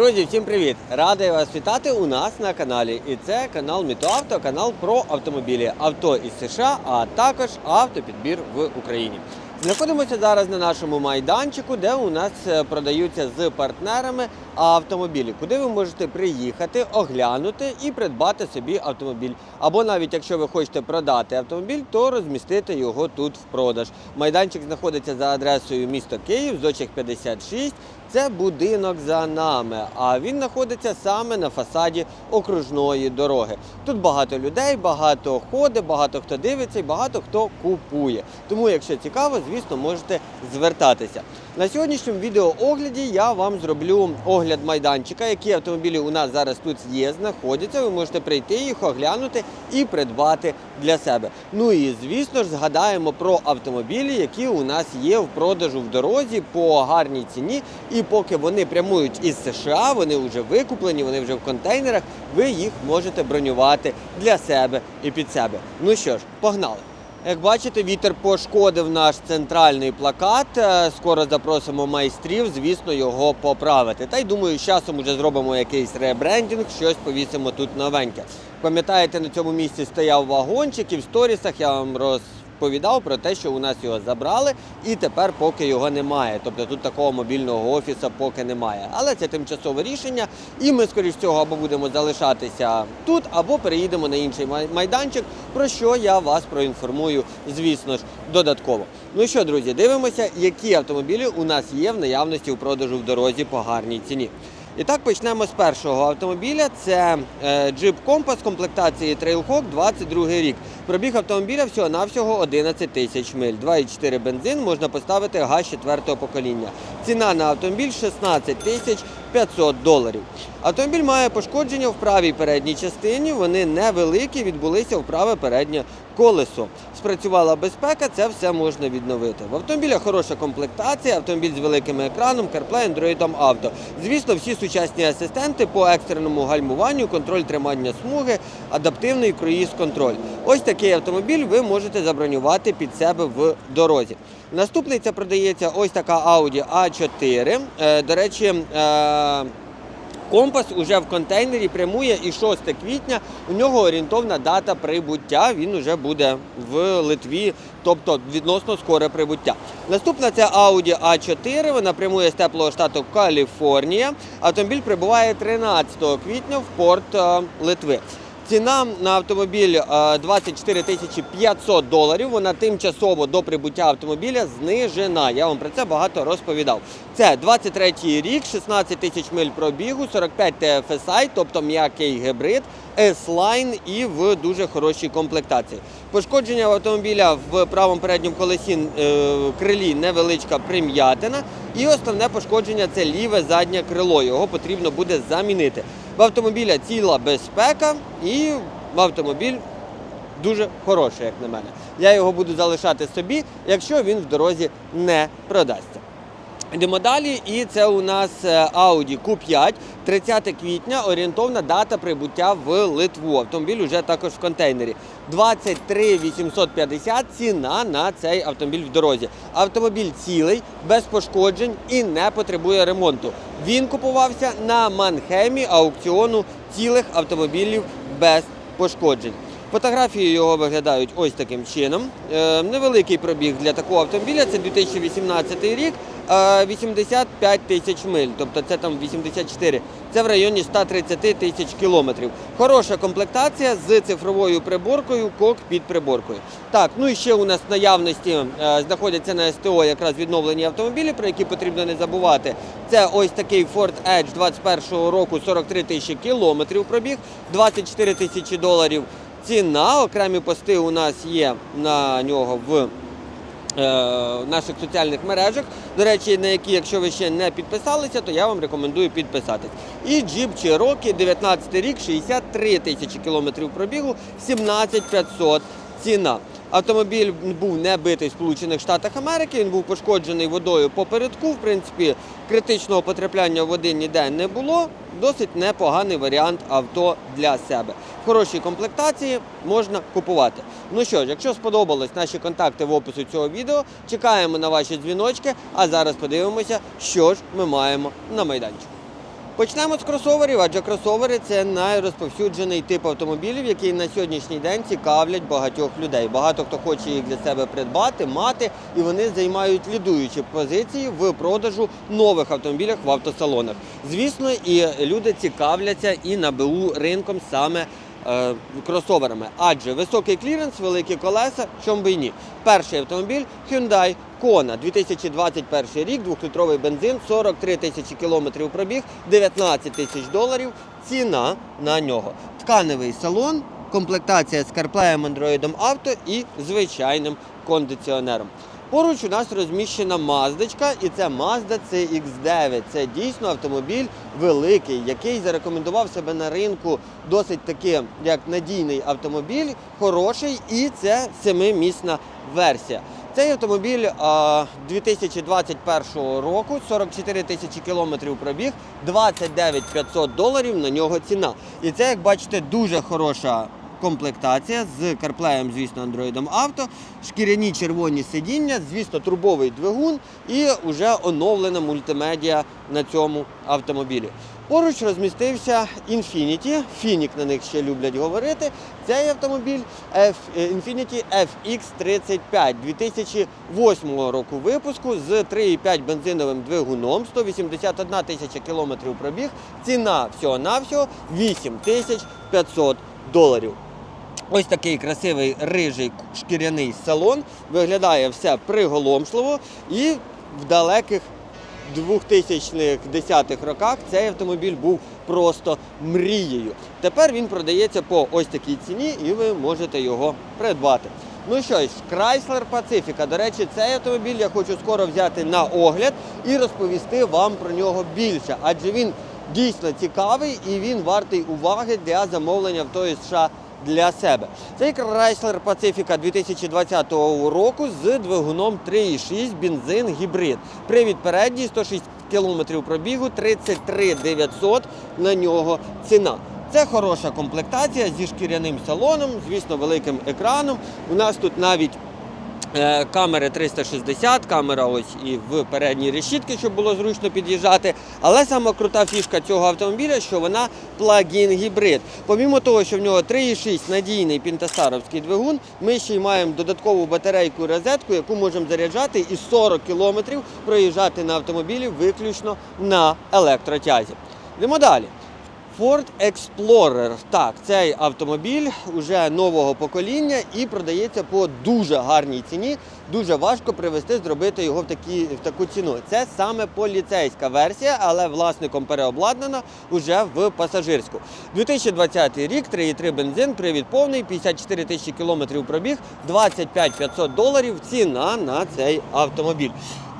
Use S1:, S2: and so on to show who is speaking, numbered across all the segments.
S1: Друзі, всім привіт! Радий вас вітати у нас на каналі. І це канал Мітоавто, канал про автомобілі, авто із США, а також автопідбір в Україні. Знаходимося зараз на нашому майданчику, де у нас е, продаються з партнерами автомобілі, куди ви можете приїхати, оглянути і придбати собі автомобіль. Або навіть якщо ви хочете продати автомобіль, то розмістити його тут в продаж. Майданчик знаходиться за адресою місто Київ, Зочих 56. Це будинок за нами, а він знаходиться саме на фасаді окружної дороги. Тут багато людей, багато ходить, багато хто дивиться і багато хто купує. Тому, якщо цікаво, звісно, можете звертатися. На сьогоднішньому відеоогляді я вам зроблю огляд майданчика, які автомобілі у нас зараз тут є, знаходяться. Ви можете прийти їх оглянути і придбати для себе. Ну і звісно ж згадаємо про автомобілі, які у нас є в продажу в дорозі по гарній ціні. І поки вони прямують із США, вони вже викуплені, вони вже в контейнерах. Ви їх можете бронювати для себе і під себе. Ну що ж, погнали! Як бачите, вітер пошкодив наш центральний плакат. Е, Скоро запросимо майстрів, звісно, його поправити. Та й думаю, з часом вже зробимо якийсь ребрендінг, щось повісимо тут новеньке. Пам'ятаєте, на цьому місці стояв вагончик і в сторісах я вам розповідав про те, що у нас його забрали, і тепер поки його немає. Тобто тут такого мобільного офісу поки немає. Але це тимчасове рішення, і ми, скоріш всього, або будемо залишатися тут, або переїдемо на інший майданчик, про що я вас проінформую, звісно ж, додатково. Ну що, друзі, дивимося, які автомобілі у нас є в наявності у продажу в дорозі по гарній ціні. І так почнемо з першого автомобіля. Це е, Jeep Compass комплектації Trailhawk 22 рік. Пробіг автомобіля всього-навсього 11 тисяч миль. 2,4 бензин можна поставити газ 4 покоління. Ціна на автомобіль 16 тисяч 500 доларів. Автомобіль має пошкодження в правій передній частині. Вони невеликі, відбулися в праве переднє колесо. Спрацювала безпека, це все можна відновити. В автомобіля хороша комплектація, автомобіль з великим екраном, CarPlay, Android Auto. Звісно, всі сучасні асистенти по екстреному гальмуванню, контроль тримання смуги, адаптивний круїз-контроль. Ось такий автомобіль ви можете забронювати під себе в дорозі. Наступний це продається ось така Audi A4. Е, До речі, е, Компас уже в контейнері прямує і 6 квітня. У нього орієнтовна дата прибуття. Він уже буде в Литві, тобто відносно скоре прибуття. Наступна це Audi A4. Вона прямує з теплого штату Каліфорнія. Автомобіль прибуває 13 квітня в порт е, Литви. Ціна на автомобіль е, 24 тисячі 500 доларів. Вона тимчасово до прибуття автомобіля знижена. Я вам про це багато розповідав. Це 23 рік, 16 тисяч миль пробігу, 45 TFSI, тобто м'який гібрид, S-Line і в дуже хорошій комплектації. Пошкодження автомобіля в правому передньому колесі е, крилі невеличка прим'ятина. І основне пошкодження це ліве заднє крило. Його потрібно буде замінити. В автомобіля ціла безпека і автомобіль дуже хороший, як на мене. Я його буду залишати собі, якщо він в дорозі не продасться. Йдемо далі, і це у нас е, Audi Q5, 30 квітня, орієнтовна дата прибуття в Литву. Автомобіль уже також в контейнері. 23 850 ціна на цей автомобіль в дорозі. Автомобіль цілий, без пошкоджень і не потребує ремонту. Він купувався на Манхемі аукціону цілих автомобілів без пошкоджень. Фотографії його виглядають ось таким чином. Е, невеликий пробіг для такого автомобіля це 2018 рік, 85 тисяч миль, тобто це там 84. Це в районі 130 тисяч кілометрів. Хороша комплектація з цифровою приборкою, кок під приборкою. Так, ну і ще у нас в наявності е, знаходяться на СТО якраз відновлені автомобілі, про які потрібно не забувати. Це ось такий Ford Edge 21 року 43 тисячі кілометрів пробіг, 24 тисячі доларів. Ціна, окремі пости у нас є на нього в е, наших соціальних мережах. До речі, на які, якщо ви ще не підписалися, то я вам рекомендую підписатись. І Джіп Чирокі, 19 рік, 63 тисячі кілометрів пробігу, 17 500 ціна. Автомобіль був не битий в Сполучених Штатах Америки, він був пошкоджений водою попередку. В принципі, критичного потрапляння води ніде не було. Досить непоганий варіант авто для себе. В хорошій комплектації можна купувати. Ну що ж, якщо сподобались наші контакти в опису цього відео, чекаємо на ваші дзвіночки, а зараз подивимося, що ж ми маємо на майданчику. Почнемо з кросоверів, адже кросовери це найрозповсюджений тип автомобілів, який на сьогоднішній день цікавлять багатьох людей. Багато хто хоче їх для себе придбати, мати, і вони займають лідуючі позиції в продажу нових автомобілів в автосалонах. Звісно, і люди цікавляться і на БУ ринком саме. Е, Кросоверами, адже високий кліренс, великі колеса, чому би і ні. Перший автомобіль Hyundai Kona, 2021 рік, двохлітровий бензин, 43 тисячі кілометрів пробіг, 19 тисяч доларів. Ціна на нього. Тканевий салон, комплектація з CarPlay, Android Auto і звичайним кондиціонером. Поруч у нас розміщена маздочка, і це Mazda CX-9. Це дійсно автомобіль великий, який зарекомендував себе на ринку досить таки як надійний автомобіль, хороший, і це семимісна версія. Цей автомобіль 2021 року, 44 тисячі кілометрів пробіг, 29 500 доларів на нього ціна. І це, як бачите, дуже хороша комплектація з CarPlay, звісно, Android Auto, шкіряні червоні сидіння, звісно, трубовий двигун і вже оновлена мультимедіа на цьому автомобілі. Поруч розмістився Infiniti, Фінік на них ще люблять говорити. Цей автомобіль F, е, Infiniti FX35 2008 року випуску з 3,5 бензиновим двигуном, 181 тисяча кілометрів пробіг. Ціна всього-навсього 8 тисяч 500 доларів. Ось такий красивий рижий шкіряний салон. Виглядає все приголомшливо і в далеких 2010-х роках цей автомобіль був просто мрією. Тепер він продається по ось такій ціні і ви можете його придбати. Ну що ж, Chrysler Pacifica. До речі, цей автомобіль я хочу скоро взяти на огляд і розповісти вам про нього більше, адже він дійсно цікавий і він вартий уваги для замовлення в той США для себе. Цей Chrysler Pacifica 2020 року з двигуном 3,6 бензин гібрид. Привід передній 106 км пробігу, 33 900 на нього ціна. Це хороша комплектація зі шкіряним салоном, звісно, великим екраном. У нас тут навіть Камери 360, камера ось і в передній решітці, щоб було зручно під'їжджати. Але сама крута фішка цього автомобіля, що вона плагін гібрид. Помімо того, що в нього 3,6 надійний пінтасаровський двигун, ми ще й маємо додаткову батарейку розетку, яку можемо заряджати і 40 кілометрів проїжджати на автомобілі виключно на електротязі. Йдемо далі. Ford Explorer. Так, цей автомобіль уже нового покоління і продається по дуже гарній ціні. Дуже важко привести, зробити його в, такі, в таку ціну. Це саме поліцейська версія, але власником переобладнана уже в пасажирську. 2020 рік, 3,3 бензин, привід повний, 54 тисячі кілометрів пробіг, 25 500 доларів ціна на цей автомобіль.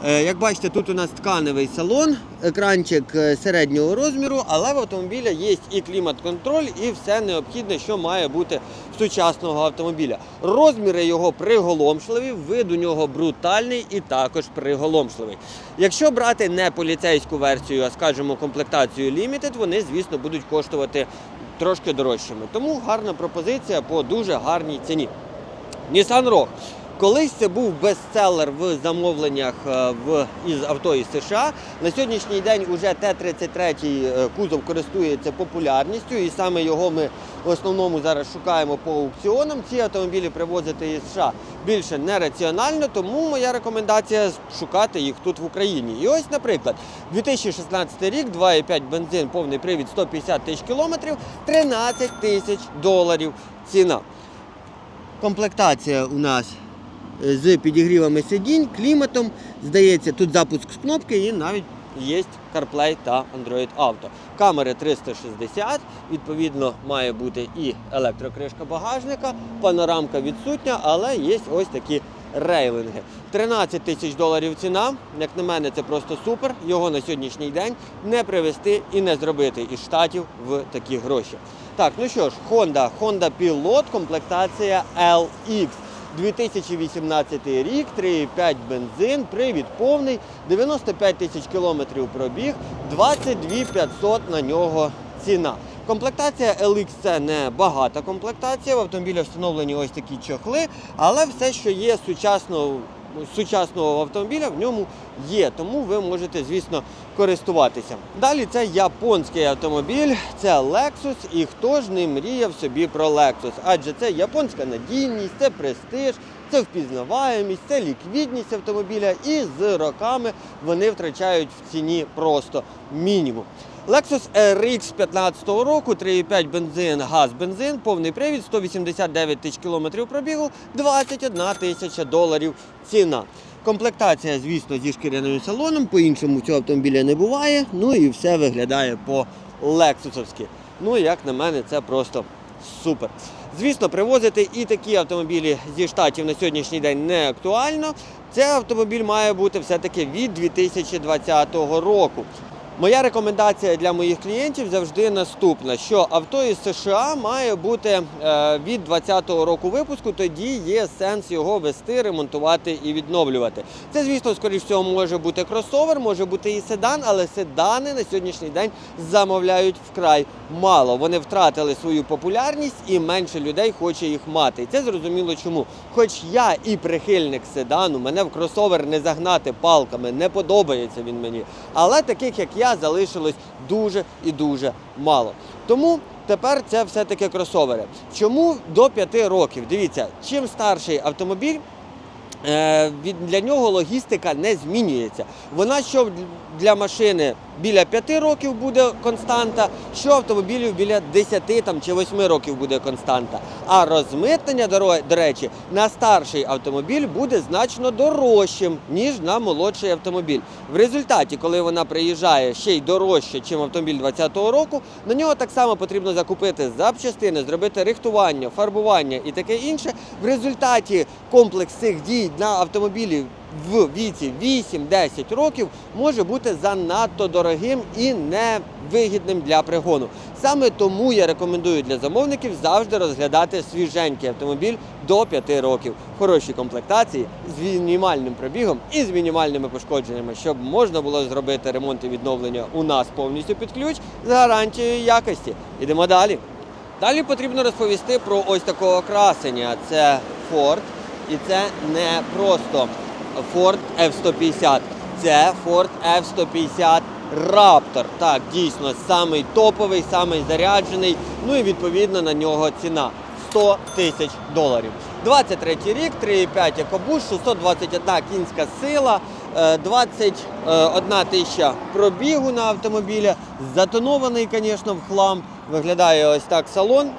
S1: Е, Як бачите, тут у нас тканевий салон, екранчик е, середнього розміру, але в автомобіля є і клімат-контроль, і все необхідне, що має бути сучасного автомобіля. Розміри його приголомшливі, вид у нього брутальний і також приголомшливий. Якщо брати не поліцейську версію, а скажімо, комплектацію Limited, вони, звісно, будуть коштувати трошки дорожчими. Тому гарна пропозиція по дуже гарній ціні. Nissan Rogue. Колись це був бестселер в замовленнях е, в із авто із США. На сьогоднішній день уже Т-33 е, кузов користується популярністю, і саме його ми в основному зараз шукаємо по аукціонам. Ці автомобілі привозити із США більше нераціонально, тому моя рекомендація шукати їх тут в Україні. І ось, наприклад, 2016 рік, 2,5 бензин, повний привід 150 тисяч кілометрів, 13 тисяч доларів ціна. Комплектація у нас з підігрівами сидінь, кліматом. Здається, тут запуск з кнопки і навіть є CarPlay та Android Auto. Камери 360, відповідно, має бути і електрокришка багажника, панорамка відсутня, але є ось такі рейлинги. 13 тисяч доларів ціна. Як на мене, це просто супер. Його на сьогоднішній день не привезти і не зробити із штатів в такі гроші. Так, ну що ж, Honda, Honda Pilot, комплектація LX. 2018 рік, 3,5 бензин, привід повний, 95 тисяч кілометрів пробіг, 22 500 на нього ціна. Комплектація LX це не багата комплектація. В автомобілі встановлені ось такі чохли, але все, що є сучасно сучасного автомобіля в ньому є, тому ви можете, звісно, користуватися. Далі це японський автомобіль, це Lexus, і хто ж не мріяв собі про Lexus? Адже це японська надійність, це престиж, це впізнаваємість, це ліквідність автомобіля, і з роками вони втрачають в ціні просто мінімум. Lexus RX 15 року, 3,5 бензин, газ бензин, повний привід, 189 тисяч кілометрів пробігу, 21 тисяча доларів ціна. Комплектація, звісно, зі шкіряним салоном, по-іншому цього автомобіля не буває. Ну і все виглядає по лексусовськи. Ну, як на мене, це просто супер. Звісно, привозити і такі автомобілі зі штатів на сьогоднішній день не актуально. Цей автомобіль має бути все-таки від 2020 року. Моя рекомендація для моїх клієнтів завжди наступна: що авто із США має бути е, від 2020 року випуску, тоді є сенс його вести, ремонтувати і відновлювати. Це, звісно, скоріш всього, може бути кросовер, може бути і седан, але седани на сьогоднішній день замовляють вкрай мало. Вони втратили свою популярність і менше людей хоче їх мати. Це зрозуміло чому. Хоч я і прихильник седану, мене в кросовер не загнати палками, не подобається він мені. Але таких як я залишилось дуже і дуже мало. Тому тепер це все-таки кросовери. Чому до 5 років? Дивіться, чим старший автомобіль. е, Для нього логістика не змінюється. Вона що для машини біля 5 років буде константа, що автомобілів біля 10 там, чи 8 років буде константа. А розмитнення, до речі, на старший автомобіль буде значно дорожчим, ніж на молодший автомобіль. В результаті, коли вона приїжджає ще й дорожче, ніж автомобіль 2020 року, на нього так само потрібно закупити запчастини, зробити рихтування, фарбування і таке інше. В результаті комплекс цих дій на автомобілі в віці 8-10 років може бути занадто дорогим і невигідним для пригону. Саме тому я рекомендую для замовників завжди розглядати свіженький автомобіль до 5 років, хорошій комплектації з мінімальним пробігом і з мінімальними пошкодженнями, щоб можна було зробити ремонт і відновлення у нас повністю під ключ з гарантією якості. Ідемо далі. Далі потрібно розповісти про ось такого красення. Це Ford, і це не просто Ford F-150. Це Ford F-150 Raptor. Так, дійсно, самий топовий, самий заряджений. Ну і відповідно на нього ціна 100 тисяч доларів. 23 рік, 3,5 екобуш, 621 кінська сила, е, 21 тисяча пробігу на автомобілі. Затонований, звісно, в хлам. Виглядає ось так салон.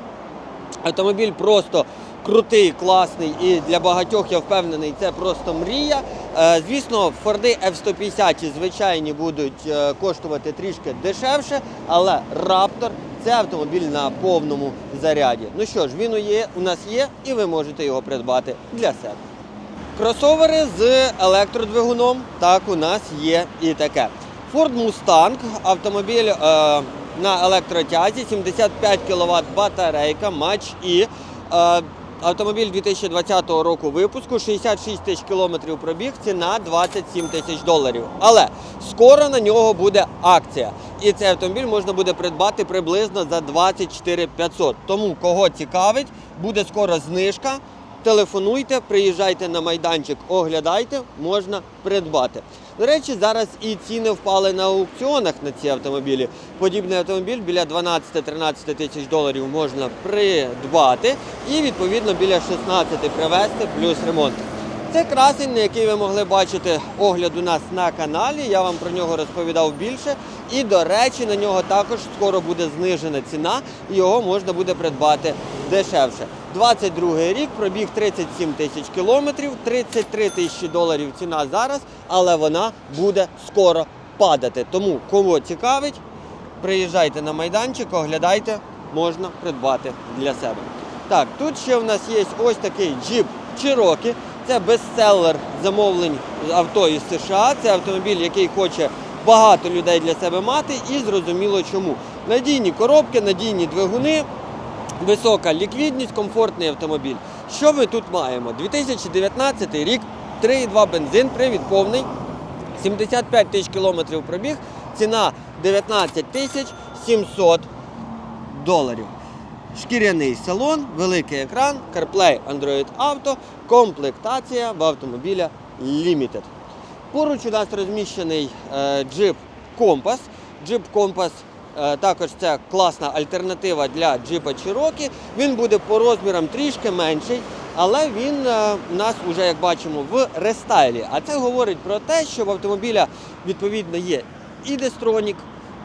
S1: Автомобіль просто крутий, класний і для багатьох я впевнений, це просто мрія. Е, Звісно, Форди F-150 звичайні будуть е, коштувати трішки дешевше, але Raptor це автомобіль на повному заряді. Ну що ж, він у нас є, і ви можете його придбати для себе. Кросовери з електродвигуном. Так, у нас є і таке. Ford Mustang, автомобіль е, на електротязі, 75 кВт батарейка, матч І. Е, автомобіль 2020 року випуску, 66 тисяч кілометрів пробіг, ціна 27 тисяч доларів. Але скоро на нього буде акція. І цей автомобіль можна буде придбати приблизно за 24 500. Тому кого цікавить, буде скоро знижка. Телефонуйте, приїжджайте на майданчик, оглядайте, можна придбати. До речі, зараз і ціни впали на аукціонах на ці автомобілі. Подібний автомобіль біля 12-13 тисяч доларів можна придбати і відповідно біля 16 привезти плюс ремонт. Це красень, який ви могли бачити огляд у нас на каналі. Я вам про нього розповідав більше. І, до речі, на нього також скоро буде знижена ціна, і його можна буде придбати дешевше. 22 рік, пробіг 37 тисяч кілометрів, 33 тисячі доларів ціна зараз, але вона буде скоро падати. Тому кого цікавить, приїжджайте на майданчик, оглядайте, можна придбати для себе. Так, тут ще в нас є ось такий джип Cherokee. Це бестселер замовлень авто із США. Це автомобіль, який хоче багато людей для себе мати, і зрозуміло чому. Надійні коробки, надійні двигуни, висока ліквідність, комфортний автомобіль. Що ми тут маємо? 2019 рік, 3,2 бензин, привід повний, 75 тисяч кілометрів пробіг, ціна 19 тисяч 700 доларів. Шкіряний салон, великий екран, CarPlay Android Auto, комплектація в автомобіля Limited. Поруч у нас розміщений Компас. Джип Компас е, також це класна альтернатива для джипа Cherokee. Він буде по розмірам трішки менший, але він е, у нас вже, як бачимо, в рестайлі. А це говорить про те, що в автомобіля відповідно є і дестронік,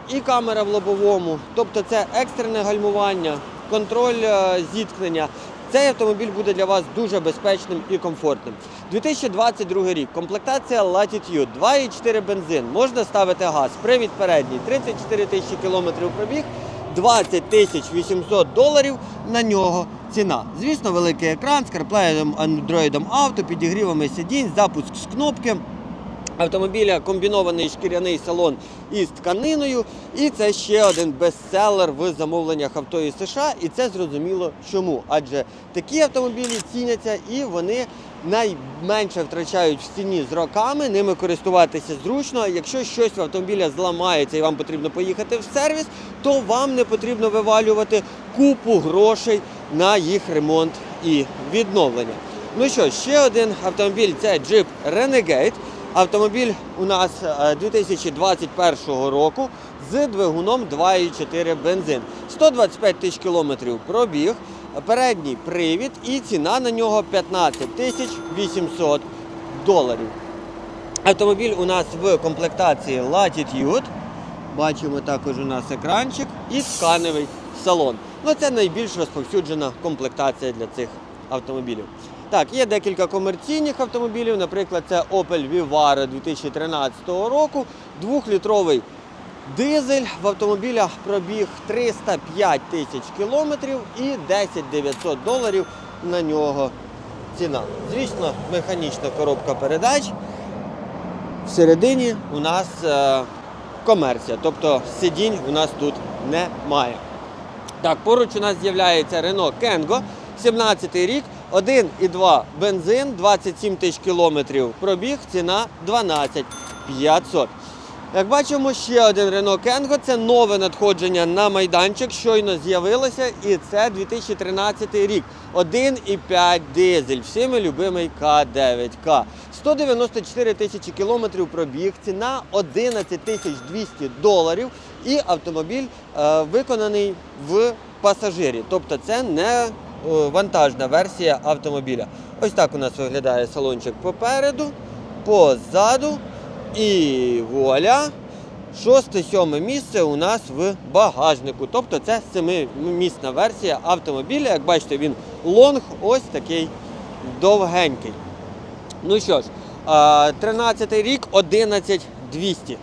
S1: і камера в лобовому, тобто це екстрене гальмування, контроль е, зіткнення. Цей автомобіль буде для вас дуже безпечним і комфортним. 2022 рік. Комплектація Latitude, 2,4 бензин. Можна ставити газ. Привід передній, 34 тисячі кілометрів пробіг, 20 тисяч 800 доларів на нього ціна. Звісно, великий екран з CarPlay, Android Auto, підігрівами сидінь, запуск з кнопки автомобіля комбінований шкіряний салон із тканиною. І це ще один бестселер в замовленнях авто із США. І це зрозуміло чому. Адже такі автомобілі ціняться і вони найменше втрачають в ціні з роками, ними користуватися зручно. Якщо щось в автомобіля зламається і вам потрібно поїхати в сервіс, то вам не потрібно вивалювати купу грошей на їх ремонт і відновлення. Ну що, ще один автомобіль це Jeep Renegade. Автомобіль у нас е, 2021 року з двигуном 2,4 бензин. 125 тисяч кілометрів пробіг, передній привід і ціна на нього 15 тисяч 800 доларів. Автомобіль у нас в комплектації Latitude. Бачимо також у нас екранчик і тканевий салон. Ну, це найбільш розповсюджена комплектація для цих автомобілів. Так, є декілька комерційних автомобілів, наприклад, це Opel Vivaro 2013 року, двохлітровий дизель. В автомобілях пробіг 305 тисяч кілометрів і 10 900 доларів на нього ціна. Звісно, механічна коробка передач. Всередині у нас е, комерція, тобто сидінь у нас тут немає. Так, поруч у нас з'являється Renault Kengo, 17 рік, 1,2 бензин, 27 тисяч кілометрів пробіг, ціна 12 500. Як бачимо, ще один Renault Kengo, це нове надходження на майданчик, щойно з'явилося, і це 2013 рік. 1,5 дизель, всіми любимий К9К. 194 тисячі кілометрів пробіг, ціна 11 тисяч 200 доларів. І автомобіль е, виконаний в пасажирі. Тобто це не вантажна версія автомобіля. Ось так у нас виглядає салончик попереду, позаду. І вуаля! Шосте-сьоме місце у нас в багажнику. Тобто це семимісна версія автомобіля. Як бачите, він лонг, ось такий довгенький. Ну що ж, 13 рік 11200.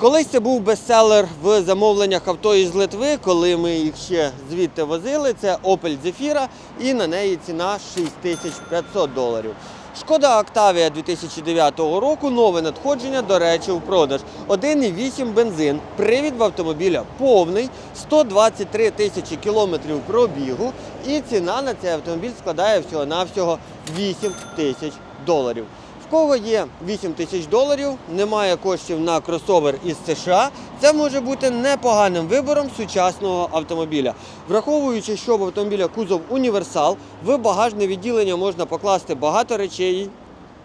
S1: Колись це був бестселер в замовленнях авто із Литви, коли ми їх ще звідти возили. Це Opel Zafira і на неї ціна 6500 доларів. Шкода Octavia 2009 року, нове надходження, до речі, в продаж. 1,8 бензин, привід в автомобіля повний, 123 тисячі кілометрів пробігу, і ціна на цей автомобіль складає всього-навсього 8 тисяч доларів. Кого є 8 тисяч доларів, немає коштів на кросовер із США, це може бути непоганим вибором сучасного автомобіля. Враховуючи, що в автомобіля кузов універсал, в багажне відділення можна покласти багато речей.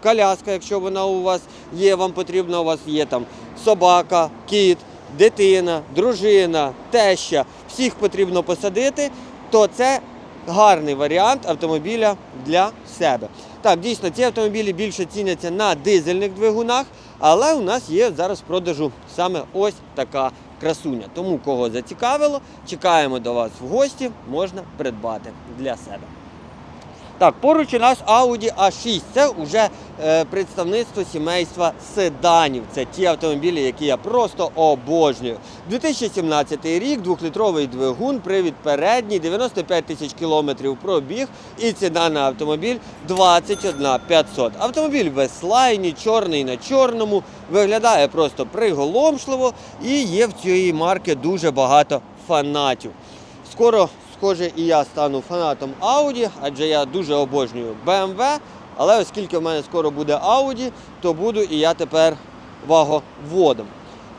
S1: Коляска, якщо вона у вас є, вам потрібна, у вас є там собака, кіт, дитина, дружина, теща, всіх потрібно посадити, то це гарний варіант автомобіля для себе. Так, дійсно, ці автомобілі більше ціняться на дизельних двигунах, але у нас є зараз в продажу саме ось така красуня. Тому кого зацікавило, чекаємо до вас в гості, можна придбати для себе. Так, поруч у нас Audi A6. Це вже е, представництво сімейства седанів. Це ті автомобілі, які я просто обожнюю. 2017 рік, двохлітровий двигун, привід передній, 95 тисяч кілометрів пробіг і ціна на автомобіль 21 500. Автомобіль в S-Line, чорний на чорному, виглядає просто приголомшливо і є в цієї марки дуже багато фанатів. Скоро, схоже, і я стану фанатом Audi, адже я дуже обожнюю BMW. Але оскільки в мене скоро буде Audi, то буду і я тепер ваговодом.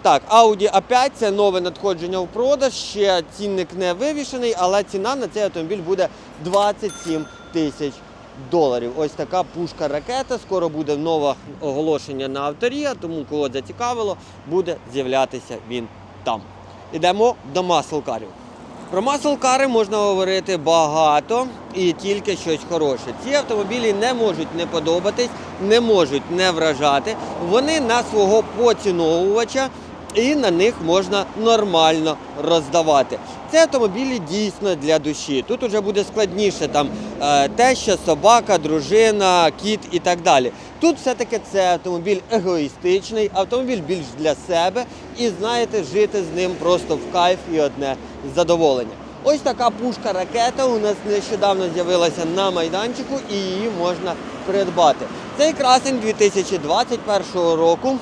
S1: Так, Audi A5 це нове надходження в продаж. Ще цінник не вивішений, але ціна на цей автомобіль буде 27 тисяч доларів. Ось така пушка ракета. Скоро буде нове оголошення на авторія, тому кого зацікавило, буде з'являтися він там. Ідемо до маслкарів. Про маслкари можна говорити багато і тільки щось хороше. Ці автомобілі не можуть не подобатись, не можуть не вражати. Вони на свого поціновувача і на них можна нормально роздавати. Це автомобілі дійсно для душі. Тут вже буде складніше там е, теща, собака, дружина, кіт і так далі. Тут все-таки це автомобіль егоїстичний, автомобіль більш для себе, і знаєте, жити з ним просто в кайф і одне задоволення. Ось така пушка ракета у нас нещодавно з'явилася на майданчику і її можна придбати. Цей красень 2021 року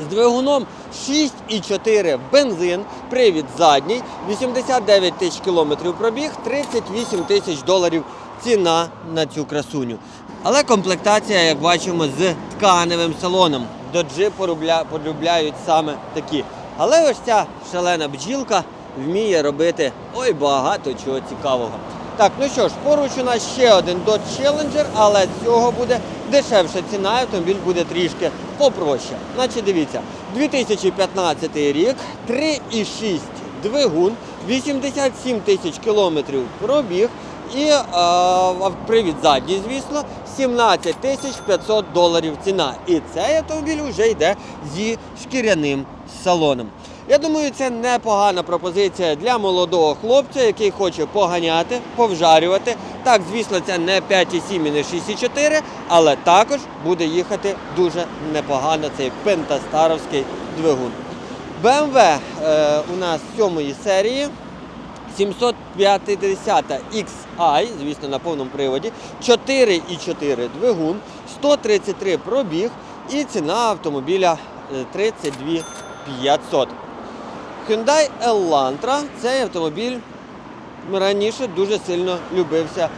S1: з двигуном 6,4 бензин, привід задній, 89 тисяч кілометрів пробіг, 38 тисяч доларів ціна на цю красуню. Але комплектація, як бачимо, з тканевим салоном. Доджи полюбляють саме такі. Але ось ця шалена бджілка вміє робити ой багато чого цікавого. Так, ну що ж, поруч у нас ще один Dodge Challenger, але цього буде дешевша ціна, автомобіль буде трішки попроще. Значить, дивіться, 2015 рік, 3,6 двигун, 87 тисяч кілометрів пробіг і е, привід задній, звісно, 17 тисяч 500 доларів ціна. І цей автомобіль вже йде зі шкіряним салоном. Я думаю, це непогана пропозиція для молодого хлопця, який хоче поганяти, повжарювати. Так, звісно, це не 5,7 і не 6,4, але також буде їхати дуже непогано цей пентастаровський двигун. BMW е, у нас сьомої серії. 750 XI, звісно, на повному приводі, 4,4 двигун, 133 пробіг і ціна автомобіля е, 32 500. Hyundai Elantra цей автомобіль раніше дуже сильно любився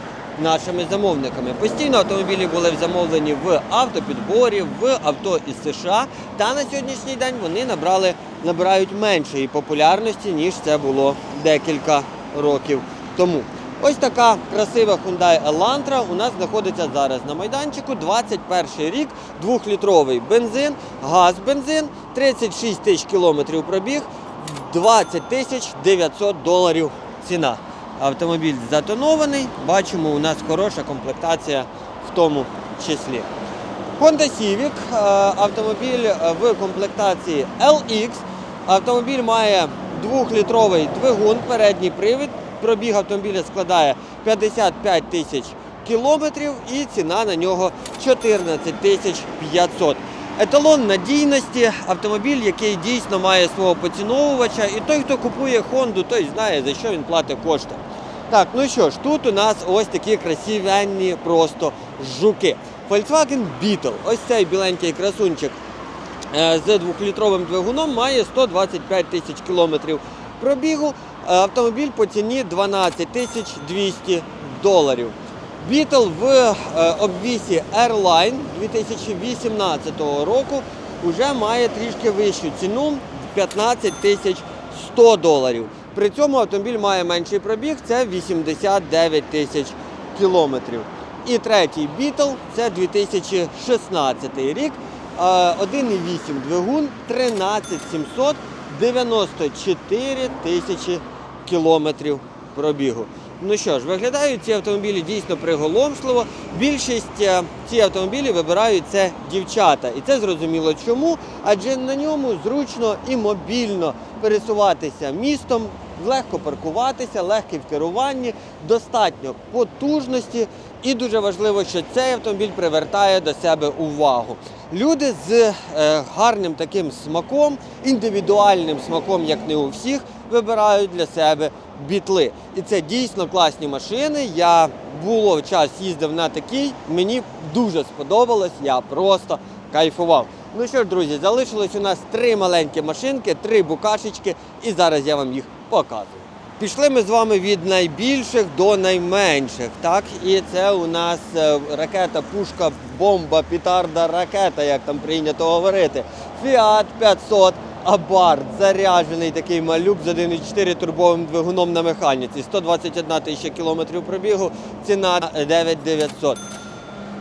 S1: нашими замовниками. Постійно автомобілі були замовлені в автопідборі, в авто із США. Та на сьогоднішній день вони набрали, набирають меншої популярності, ніж це було декілька років тому. Ось така красива Hyundai Elantra у нас знаходиться зараз на майданчику. 21 рік, 2-літровий бензин, газ бензин, 36 тисяч кілометрів пробіг, 20 тисяч 900 доларів ціна. Автомобіль затонований. Бачимо, у нас хороша комплектація в тому числі. Honda Civic, е, автомобіль в комплектації LX. Автомобіль має 2-літровий двигун, передній привід. Пробіг автомобіля складає 55 тисяч кілометрів і ціна на нього 14 тисяч 500. Еталон надійності, автомобіль, який дійсно має свого поціновувача, і той, хто купує Хонду, той знає, за що він платить кошти. Так, ну що ж, тут у нас ось такі красивенні просто жуки. Volkswagen Beetle, ось цей біленький красунчик з двохлітровим двигуном має 125 тисяч кілометрів пробігу. Е, Автомобіль по ціні 12 тисяч 200 доларів. Beetle в е, обвісі Airline 2018 року вже має трішки вищу ціну 15 тисяч 100 доларів. При цьому автомобіль має менший пробіг, це 89 тисяч кілометрів. І третій Beetle – це 2016 рік, е, 1,8 двигун, 13 700, 94 тисячі кілометрів пробігу. Ну що ж, виглядають ці автомобілі дійсно приголомшливо. Більшість е, ці автомобілі вибирають це дівчата. І це зрозуміло чому, адже на ньому зручно і мобільно пересуватися містом, легко паркуватися, легкий в керуванні, достатньо потужності. І дуже важливо, що цей автомобіль привертає до себе увагу. Люди з е, гарним таким смаком, індивідуальним смаком, як не у всіх, вибирають для себе бітли. І це дійсно класні машини. Я було час їздив на такий, мені дуже сподобалось, я просто кайфував. Ну що ж, друзі, залишилось у нас три маленькі машинки, три букашечки, і зараз я вам їх показую. Пішли ми з вами від найбільших до найменших. Так, і це у нас е, ракета, пушка, бомба, пітарда, ракета, як там прийнято говорити. Fiat 500 Абарт, заряджений такий малюк з 1,4 турбовим двигуном на механіці. 121 тисяча кілометрів пробігу, ціна 9900.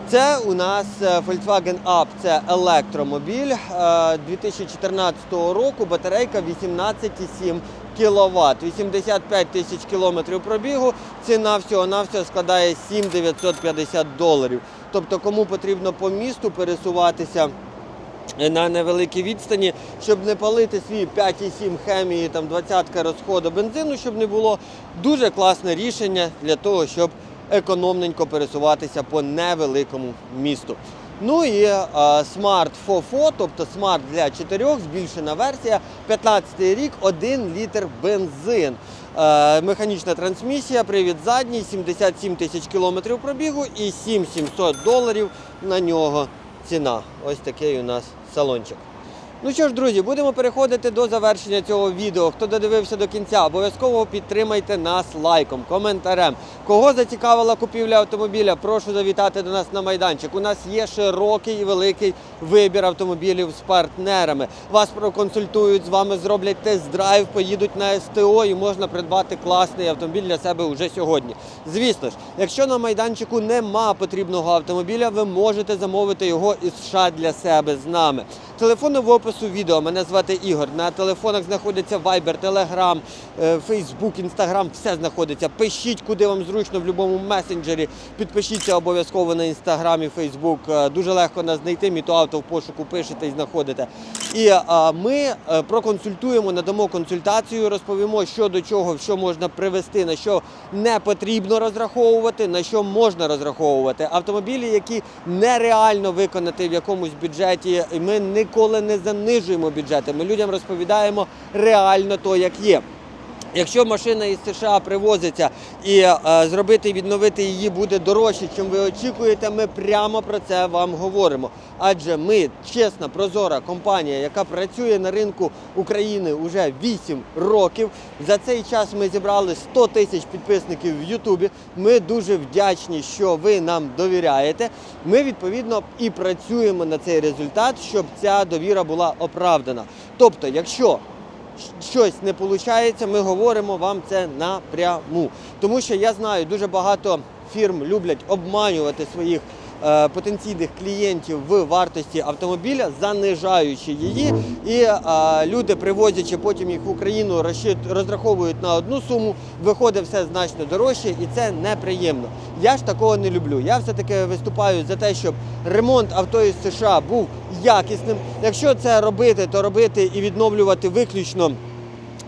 S1: Це у нас е, Volkswagen Up, це електромобіль е, 2014 року, батарейка 18,7 кВт, 85 тисяч кілометрів пробігу, ціна всього-навсього складає 7,950 доларів. Тобто кому потрібно по місту пересуватися на невеликій відстані, щоб не палити свій 5,7 хемії, там 20 розходу бензину, щоб не було. Дуже класне рішення для того, щоб економненько пересуватися по невеликому місту. Ну і е, Smart FOFO, тобто Smart для чотирьох, збільшена версія, 15 рік, 1 літр бензин. Е, механічна трансмісія, привід задній, 77 тисяч кілометрів пробігу і 7700 доларів на нього ціна. Ось такий у нас салончик. Ну що ж, друзі, будемо переходити до завершення цього відео. Хто додивився до кінця, обов'язково підтримайте нас лайком, коментарем. Кого зацікавила купівля автомобіля, прошу завітати до нас на майданчик. У нас є широкий і великий вибір автомобілів з партнерами. Вас проконсультують, з вами зроблять тест-драйв, поїдуть на СТО і можна придбати класний автомобіль для себе уже сьогодні. Звісно ж, якщо на майданчику нема потрібного автомобіля, ви можете замовити його із США для себе з нами. Телефони в опису відео. Мене звати Ігор. На телефонах знаходиться Viber, Telegram, е, Facebook, Instagram, все знаходиться. Пишіть, куди вам зручно в будь-якому месенджері. Підпишіться обов'язково на Instagram і Facebook. Е, Дуже легко нас знайти. Мітоавто в пошуку пишете і знаходите. І е, ми проконсультуємо, надамо консультацію, розповімо, що до чого, що можна привести, на що не потрібно розраховувати, на що можна розраховувати. Автомобілі, які нереально виконати в якомусь бюджеті. Ми ніколи не занижуємо бюджети. Ми людям розповідаємо реально то, як є. Якщо машина із США привозиться і е, зробити відновити її буде дорожче, чим ви очікуєте, ми прямо про це вам говоримо. Адже ми чесна, прозора компанія, яка працює на ринку України вже 8 років. За цей час ми зібрали 100 тисяч підписників в Ютубі. Ми дуже вдячні, що ви нам довіряєте. Ми відповідно і працюємо на цей результат, щоб ця довіра була оправдана. Тобто, якщо щось не виходить, ми говоримо вам це напряму. Тому що я знаю, дуже багато фірм люблять обманювати своїх потенційних клієнтів в вартості автомобіля, занижаючи її. І е, люди, привозячи потім їх в Україну, розраховують на одну суму, виходить все значно дорожче, і це неприємно. Я ж такого не люблю. Я все-таки виступаю за те, щоб ремонт авто із США був якісним. Якщо це робити, то робити і відновлювати виключно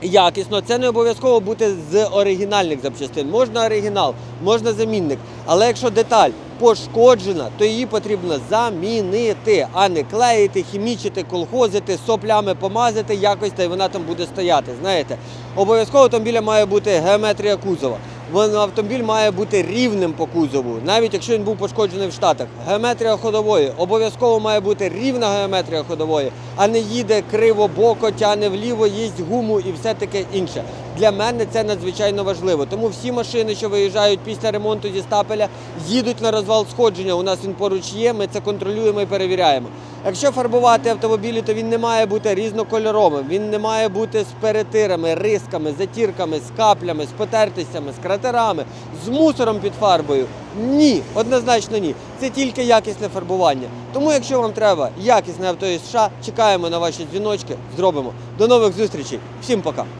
S1: якісно. Це не обов'язково бути з оригінальних запчастин. Можна оригінал, можна замінник. Але якщо деталь пошкоджена, то її потрібно замінити, а не клеїти, хімічити, колхозити, соплями помазати якось, та й вона там буде стояти. Знаєте, обов'язково автомобіля має бути геометрія кузова. Автомобіль має бути рівним по кузову, навіть якщо він був пошкоджений в Штатах. Геометрія ходової обов'язково має бути рівна геометрія ходової, а не їде криво боко, тяне вліво, їсть гуму і все таке інше. Для мене це надзвичайно важливо. Тому всі машини, що виїжджають після ремонту зі стапеля, їдуть на розвал сходження. У нас він поруч є. Ми це контролюємо і перевіряємо. Якщо фарбувати автомобілі, то він не має бути різнокольоровим, він не має бути з перетирами, рисками, затірками, з каплями, з потертостями, з кратерами, з мусором під фарбою. Ні, однозначно ні. Це тільки якісне фарбування. Тому, якщо вам треба якісне авто із США, чекаємо на ваші дзвіночки, зробимо. До нових зустрічей. Всім пока.